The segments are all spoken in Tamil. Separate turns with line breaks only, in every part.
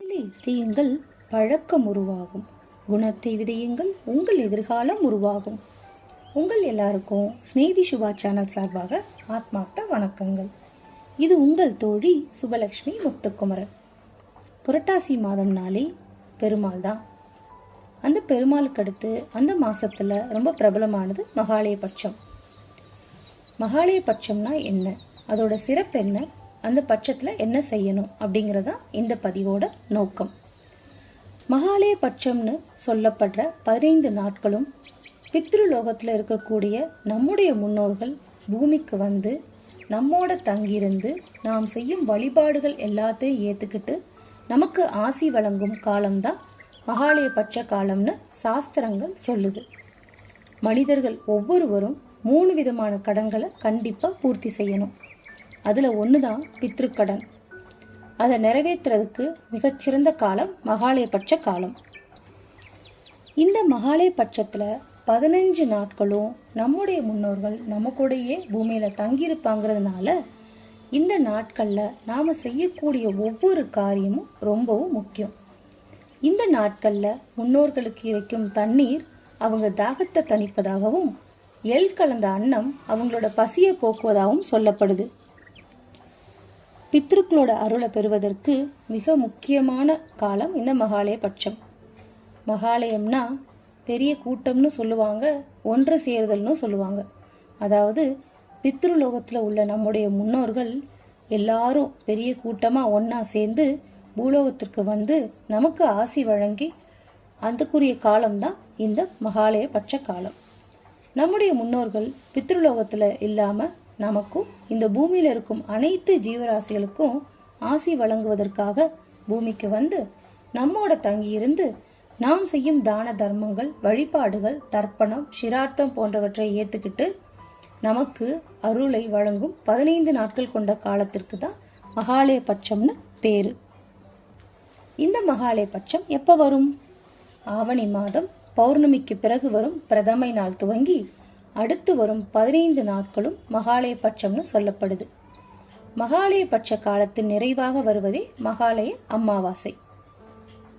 குணத்தை விதையுங்கள் பழக்கம் உருவாகும். குணத்தை விதையுங்கள் உங்கள் எதிர்காலம் உருவாகும். உங்கள் எல்லாருக்கும் ஸ்நேதி சுபா சேனல் சார்பாக ஆத்மார்த்த வணக்கங்கள். இது உங்கள் தோழி சுபலக்ஷ்மி முத்துக்குமரன். புரட்டாசி மாதம் நாளே பெருமாள் தான். அந்த பெருமாளுக்கு அடுத்து அந்த மாதத்தில் ரொம்ப பிரபலமானது மகாலயபட்சம் மகாலயபட்சம்னா என்ன? அதோட சிறப்பு என்ன? அந்த பட்சத்தில் என்ன செய்யணும் அப்படிங்கிறதான் இந்த பதிவோட நோக்கம். மகாலயபட்சம்னு சொல்லப்படுற பதினைந்து நாட்களும் பித்ருலோகத்தில் இருக்கக்கூடிய நம்முடைய முன்னோர்கள் பூமிக்கு வந்து நம்மோட தங்கியிருந்து நாம் செய்யும் வழிபாடுகள் எல்லாத்தையும் ஏற்றுக்கிட்டு நமக்கு ஆசி வழங்கும் காலம்தான் மகாலயபட்ச காலம்னு சாஸ்திரங்கள் சொல்லுது. மனிதர்கள் ஒவ்வொருவரும் மூணு விதமான கடன்களை கண்டிப்பாக பூர்த்தி செய்யணும். அதில் ஒன்று தான் பித்ருக்கடன். அதை நிறைவேற்றுறதுக்கு மிகச்சிறந்த காலம் மகாலயபட்ச காலம். இந்த மகாலயபட்சத்தில் பதினஞ்சு நாட்களும் நம்முடைய முன்னோர்கள் நம்ம கூடயே பூமியில் தங்கியிருப்பாங்கிறதுனால இந்த நாட்களில் நாம் செய்யக்கூடிய ஒவ்வொரு காரியமும் ரொம்பவும் முக்கியம். இந்த நாட்களில் முன்னோர்களுக்கு இறைக்கும் தண்ணீர் அவங்க தாகத்தை தணிப்பதாகவும் எள் கலந்த அன்னம் அவங்களோட பசியை போக்குவதாகவும் சொல்லப்படுது. பித்ருக்களோட அருளை பெறுவதற்கு மிக முக்கியமான காலம் இந்த மகாலயபட்சம் மகாலயம்னா பெரிய கூட்டம்னு சொல்லுவாங்க ஒன்று சேருதல்னு சொல்லுவாங்க. அதாவது பித்ருலோகத்தில் உள்ள நம்முடைய முன்னோர்கள் எல்லாரும் பெரிய கூட்டமாக ஒன்றா சேர்ந்து பூலோகத்திற்கு வந்து நமக்கு ஆசி வழங்கி அதுக்குரிய காலம்தான் இந்த மகாலயபட்ச காலம். நம்முடைய முன்னோர்கள் பித்ருலோகத்தில் இல்லாமல் நமக்கும் இந்த பூமியில் இருக்கும் அனைத்து ஜீவராசிகளுக்கும் ஆசி வழங்குவதற்காக பூமிக்கு வந்து நம்மோட தங்கியிருந்து நாம் செய்யும் தான தர்மங்கள் வழிபாடுகள் தர்ப்பணம் சிரார்த்தம் போன்றவற்றை ஏற்றுக்கிட்டு நமக்கு அருளை வழங்கும் பதினைந்து நாட்கள் கொண்ட காலத்திற்கு தான் மகாலயபட்சம்னு பேர். இந்த மகாலயபட்சம் எப்போ வரும்? ஆவணி மாதம் பௌர்ணமிக்கு பிறகு வரும். பிரதமை நாள் துவங்கி அடுத்து வரும் பதினைந்து நாட்களும் மகாலயபட்சம்னு சொல்லப்படுது. மகாலயபட்ச காலத்தின் நிறைவாக வருவதே மகாலய அமாவாசை.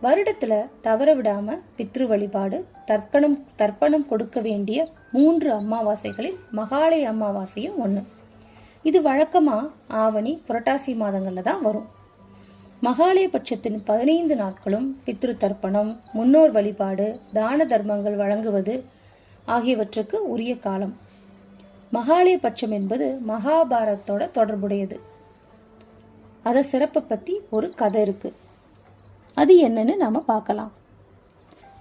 வருடத்தில் தவற விடாமல் பித்ரு வழிபாடு தர்ப்பணம் தர்ப்பணம் கொடுக்க வேண்டிய மூன்று அமாவாசைகளில் மகாலய அமாவாசையும் ஒன்று இது வழக்கமாக ஆவணி புரட்டாசி மாதங்களில் தான் வரும். மகாலயபட்சத்தின் பதினைந்து நாட்களும் பித்ரு தர்ப்பணம் முன்னோர் வழிபாடு தான தர்மங்கள் வழங்குவது ஆகியவற்றுக்கு உரிய காலம். மகாலயபட்சம் என்பது மகாபாரத்தோட தொடர்புடையது. அதை சிறப்பை பற்றி ஒரு கதை இருக்கு. அது என்னன்னு நம்ம பார்க்கலாம்.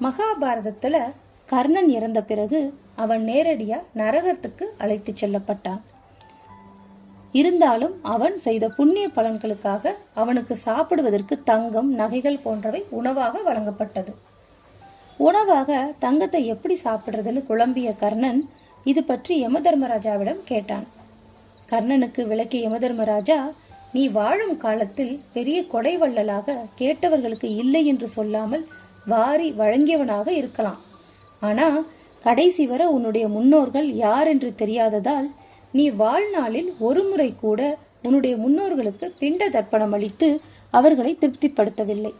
மகாபாரதத்தில் கர்ணன் இறந்த பிறகு அவன் நேரடியாக நரகத்துக்கு அழைத்து செல்லப்பட்டான். இருந்தாலும் அவன் செய்த புண்ணிய பலன்களுக்காக அவனுக்கு சாப்பிடுவதற்கு தங்கம் நகைகள் போன்றவை உணவாக வழங்கப்பட்டது. உணவாக தங்கத்தை எப்படி சாப்பிடுறதுன்னு குழம்பிய கர்ணன் இது பற்றி யமதர்மராஜாவிடம் கேட்டான். கர்ணனுக்கு விளக்கிய யமதர்மராஜா நீ வாழும் காலத்தில் பெரிய கொடை வள்ளலாக கேட்டவர்களுக்கு இல்லை என்று சொல்லாமல் வாரி வழங்கியவனாக இருக்கலாம். ஆனா கடைசி வரை உன்னுடைய முன்னோர்கள் யார் என்று தெரியாததால் நீ வாழ்நாளில் ஒரு முறை கூட உன்னுடைய முன்னோர்களுக்கு பிண்ட தர்ப்பணம் அளித்து அவர்களை திருப்திப்படுத்தவில்லை.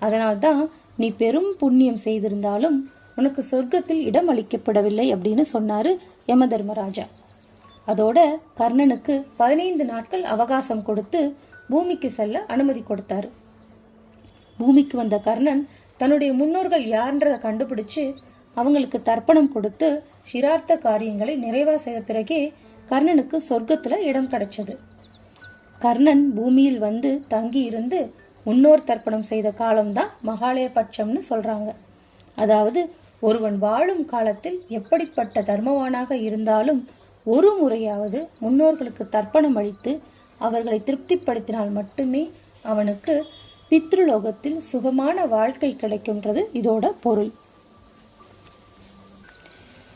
அதனால்தான் நீ பெரும் புண்ணியம் செய்திருந்தாலும் உனக்கு சொர்க்கத்தில் இடம் அளிக்கப்படவில்லை அப்படின்னு சொன்னாரு யம தர்மராஜா அதோட கர்ணனுக்கு பதினைந்து நாட்கள் அவகாசம் கொடுத்து பூமிக்கு செல்ல அனுமதி கொடுத்தாரு. பூமிக்கு வந்த கர்ணன் தன்னுடைய முன்னோர்கள் யார்ன்றதை கண்டுபிடிச்சு அவங்களுக்கு தர்ப்பணம் கொடுத்து சிரார்த்த காரியங்களை நிறைவா செய்த பிறகே கர்ணனுக்கு சொர்க்கத்துல இடம் கிடைச்சது. கர்ணன் பூமியில் வந்து தங்கி இருந்து முன்னோர் தர்ப்பணம் செய்த காலம்தான் மகாலயபட்சம்னு சொல்கிறாங்க அதாவது ஒருவன் வாழும் காலத்தில் எப்படிப்பட்ட தர்மவானாக இருந்தாலும் ஒரு முறையாவது முன்னோர்களுக்கு தர்ப்பணம் அளித்து அவர்களை திருப்திப்படுத்தினால் மட்டுமே அவனுக்கு பித்ருலோகத்தில் சுகமான வாழ்க்கை கிடைக்கின்றது இதோட பொருள்.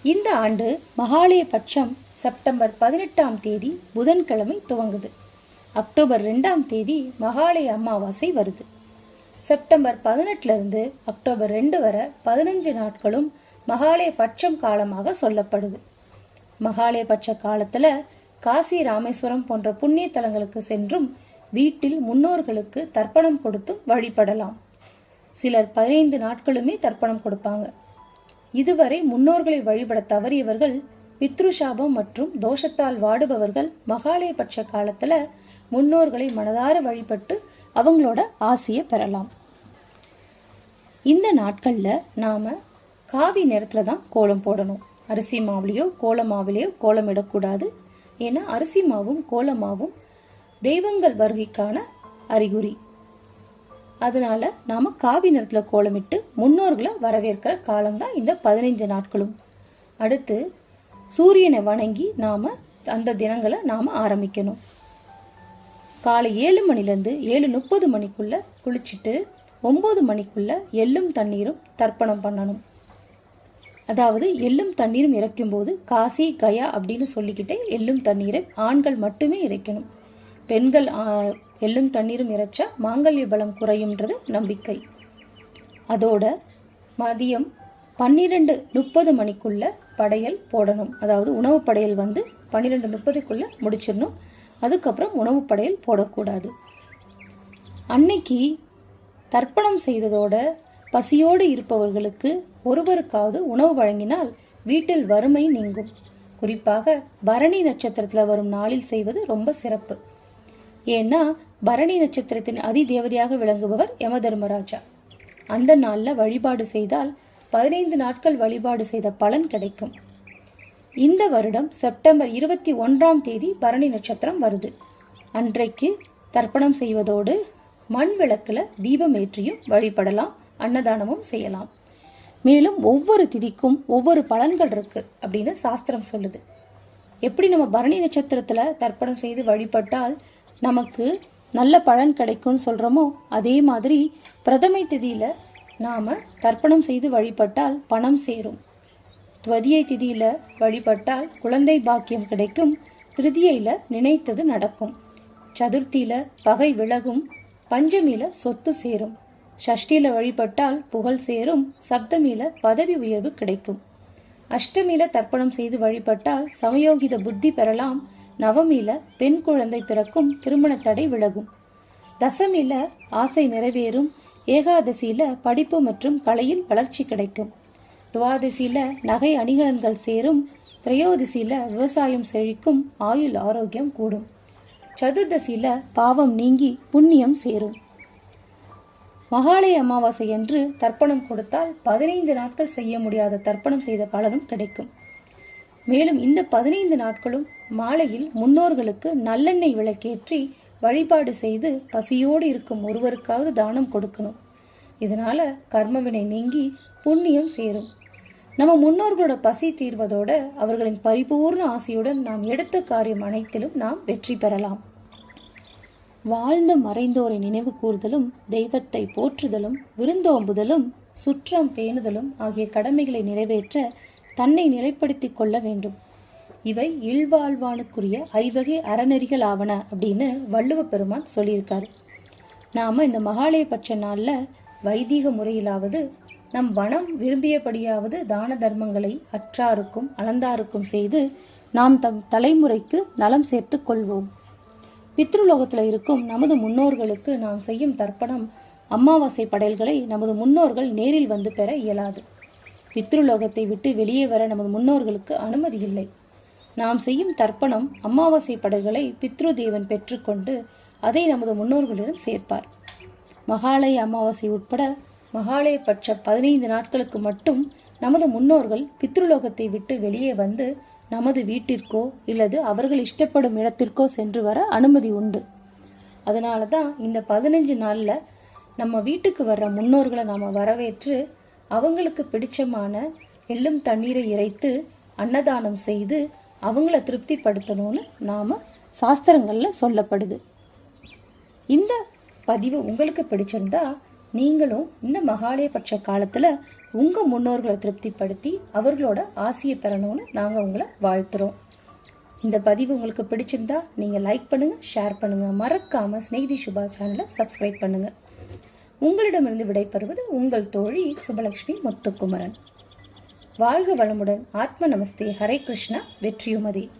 இந்த ஆண்டு மகாலயபட்சம் செப்டம்பர் பதினெட்டாம் தேதி புதன்கிழமை துவங்குது. அக்டோபர் ரெண்டாம் தேதி மகாலய அமாவாசை வருது. செப்டம்பர் பதினெட்டுலேருந்து அக்டோபர் ரெண்டு வரை பதினஞ்சு நாட்களும் மகாலய பட்சம் காலமாக சொல்லப்படுது. மகாலய பட்ச காலத்தில் காசி ராமேஸ்வரம் போன்ற புண்ணிய தலங்களுக்கு சென்றும் வீட்டில் முன்னோர்களுக்கு தர்ப்பணம் கொடுத்தும் வழிபடலாம். சிலர் பதினைந்து நாட்களுமே தர்ப்பணம் கொடுப்பாங்க. இதுவரை முன்னோர்களை வழிபட தவறியவர்கள் பித்ருஷாபம் மற்றும் தோஷத்தால் வாடுபவர்கள் மகாலயபட்ச காலத்தில் முன்னோர்களை மனதார வழிபட்டு அவங்களோட ஆசையை பெறலாம். இந்த நாட்களில் நாம் காவி நேரத்தில் தான் கோலம் போடணும். அரிசி மாவுலேயோ கோல மாவுலேயோ கோலம் இடக்கூடாது. ஏன்னா அரிசி மாவும் கோல மாவும் தெய்வங்கள் வருகைக்கான அறிகுறி. அதனால நாம் காவி நேரத்தில் கோலமிட்டு முன்னோர்களை வரவேற்கிற காலம்தான் இந்த பதினைஞ்சு நாட்களும். அடுத்து சூரியனை வணங்கி நாம் அந்த தினங்களை நாம் ஆரம்பிக்கணும். காலை ஏழு மணிலேருந்து ஏழு முப்பது மணிக்குள்ள குளிச்சுட்டு ஒம்பது மணிக்குள்ள எள்ளும் தண்ணீரும் தர்ப்பணம் பண்ணணும். அதாவது எள்ளும் தண்ணீரும் இறைக்கும்போது காசி கயா அப்படின்னு சொல்லிக்கிட்டே எள்ளும் தண்ணீரை ஆண்கள் மட்டுமே இறைக்கணும். பெண்கள் எள்ளும் தண்ணீரும் இறைச்சா மாங்கல்ய பலம் குறையும்ன்றது நம்பிக்கை. அதோட மதியம் பன்னிரெண்டு முப்பது மணிக்குள்ள படையல் போடணும். அதாவது உணவு படையல் வந்து பன்னிரெண்டு முப்பதுக்குள்ளே முடிச்சிடணும். அதுக்கப்புறம் உணவு படையல் போடக்கூடாது. அன்னைக்கு தர்ப்பணம் செய்ததோட பசியோடு இருப்பவர்களுக்கு ஒருவருக்காவது உணவு வழங்கினால் வீட்டில் வறுமை நீங்கும். குறிப்பாக பரணி நட்சத்திரத்தில் வரும் நாளில் செய்வது ரொம்ப சிறப்பு. ஏன்னா பரணி நட்சத்திரத்தின் அதி தேவதையாக விளங்குபவர் யமதர்மராஜா. அந்த நாளில் வழிபாடு செய்தால் பதினைந்து நாட்கள் வழிபாடு செய்த பலன் கிடைக்கும். இந்த வருடம் செப்டம்பர் இருபத்தி ஒன்றாம் தேதி பரணி நட்சத்திரம் வருது. அன்றைக்கு தர்ப்பணம் செய்வதோடு மண் விளக்கில் தீபம் ஏற்றியும் வழிபடலாம் அன்னதானமும் செய்யலாம். மேலும் ஒவ்வொரு திதிக்கும் ஒவ்வொரு பலன்கள் இருக்கு அப்படின்னு சாஸ்திரம் சொல்லுது. எப்படி நம்ம பரணி நட்சத்திரத்தில் தர்ப்பணம் செய்து வழிபட்டால் நமக்கு நல்ல பலன் கிடைக்கும்னு சொல்கிறோமோ அதே மாதிரி பிரதமை திதியில் நாம் தர்ப்பணம் செய்து வழிபட்டால் பணம் சேரும். துவதியை திதியில வழிபட்டால் குழந்தை பாக்கியம் கிடைக்கும். திருதியையில் நினைத்தது நடக்கும். சதுர்த்தியில பகை விலகும். பஞ்சமியில சொத்து சேரும். ஷஷ்டியில வழிபட்டால் புகழ் சேரும். சப்தமியில பதவி உயர்வு கிடைக்கும். அஷ்டமியில தர்ப்பணம் செய்து வழிபட்டால் சமயோகித புத்தி பெறலாம். நவமியில பெண் குழந்தை பிறக்கும். திருமண தடை விலகும். தசமியில ஆசை நிறைவேறும். ஏகாதசியில படிப்பு மற்றும் கலையில் வளர்ச்சி கிடைக்கும். துவாதசியில் நகை அணிகலன்கள் சேரும் திரையோதசியில விவசாயம் செழிக்கும் ஆயுள் ஆரோக்கியம் கூடும். சதுர்தசியில் பாவம் நீங்கி புண்ணியம் சேரும். மகாலய அமாவாசை என்று தர்ப்பணம் கொடுத்தால் பதினைந்து நாட்கள் செய்ய முடியாத தர்ப்பணம் செய்த பலனும் கிடைக்கும். மேலும் இந்த பதினைந்து நாட்களும் மாலையில் முன்னோர்களுக்கு நல்லெண்ணெய் விளக்கேற்றி வழிபாடு செய்து பசியோடு இருக்கும் ஒருவருக்காவது தானம் கொடுக்கணும். இதனால கர்மவினை நீங்கி புண்ணியம் சேரும். நம்ம முன்னோர்களோட பசி தீர்வதோடு அவர்களின் பரிபூர்ண ஆசையுடன் நாம் எடுத்த காரியம் அனைத்திலும் நாம் வெற்றி பெறலாம். வாழ்ந்து மறைந்தோரை நினைவு கூறுதலும் தெய்வத்தை போற்றுதலும் விருந்தோம்புதலும் சுற்றம் பேணுதலும் ஆகிய கடமைகளை நிறைவேற்ற தன்னை நிலைப்படுத்திக் கொள்ள வேண்டும். இவை இல்வாழ்வானுக்குரிய ஐவகை அறநெறிகள் ஆவன அப்படின்னு வள்ளுவ பெருமான் சொல்லியிருக்காரு. நாம இந்த மகாலயபட்ச நாளில் வைதீக முறையிலாவது நம் வனம் விரும்பியபடியாவது தான தர்மங்களை அற்றாருக்கும் அலந்தாருக்கும் செய்து நாம் தம் தலைமுறைக்கு நலம் சேர்த்துக் கொள்வோம். பித்ருலோகத்தில் இருக்கும் நமது முன்னோர்களுக்கு நாம் செய்யும் தர்ப்பணம் அமாவாசை படையல்களை நமது முன்னோர்கள் நேரில் வந்து பெற இயலாது. பித்ருலோகத்தை விட்டு வெளியே வர நமது முன்னோர்களுக்கு அனுமதி இல்லை. நாம் செய்யும் தர்ப்பணம் அமாவாசை படைகளை பித்ரு தேவன் பெற்றுக்கொண்டு அதை நமது முன்னோர்களுடன் சேர்ப்பார். மகாலய அமாவாசை உட்பட மகாலயபட்ச பதினைந்து நாட்களுக்கு மட்டும் நமது முன்னோர்கள் பித்ருலோகத்தை விட்டு வெளியே வந்து நமது வீட்டிற்கோ இல்லது அவர்கள் இஷ்டப்படும் இடத்திற்கோ சென்று வர அனுமதி உண்டு. அதனால தான் இந்த பதினஞ்சு நாளில் நம்ம வீட்டுக்கு வர்ற முன்னோர்களை நாம் வரவேற்று அவங்களுக்கு பிடிச்சமான எள்ளும் தண்ணீரை இறைத்து அன்னதானம் செய்து அவங்கள திருப்திப்படுத்தணும்னு நாம் சாஸ்திரங்களில் சொல்லப்படுது. இந்த பதிவு உங்களுக்கு பிடிச்சிருந்தா நீங்களும் இந்த மகாலயபட்ச காலத்தில் உங்கள் முன்னோர்களை திருப்திப்படுத்தி அவர்களோட ஆசையை பெறணும்னு நாங்கள் உங்களை வாழ்த்துறோம். இந்த பதிவு உங்களுக்கு பிடிச்சிருந்தா நீங்கள் லைக் பண்ணுங்கள் ஷேர் பண்ணுங்கள் மறக்காமல் ஸ்நேகிதி சுபா சேனலை சப்ஸ்கிரைப் பண்ணுங்கள் உங்களிடமிருந்து விடைபெறுவது உங்கள் தோழி சுபலக்ஷ்மி முத்துக்குமரன். வாழ்க வளமுடன். ஆத்ம நமஸ்தே. ஹரே கிருஷ்ணா. வெற்றியுமதி.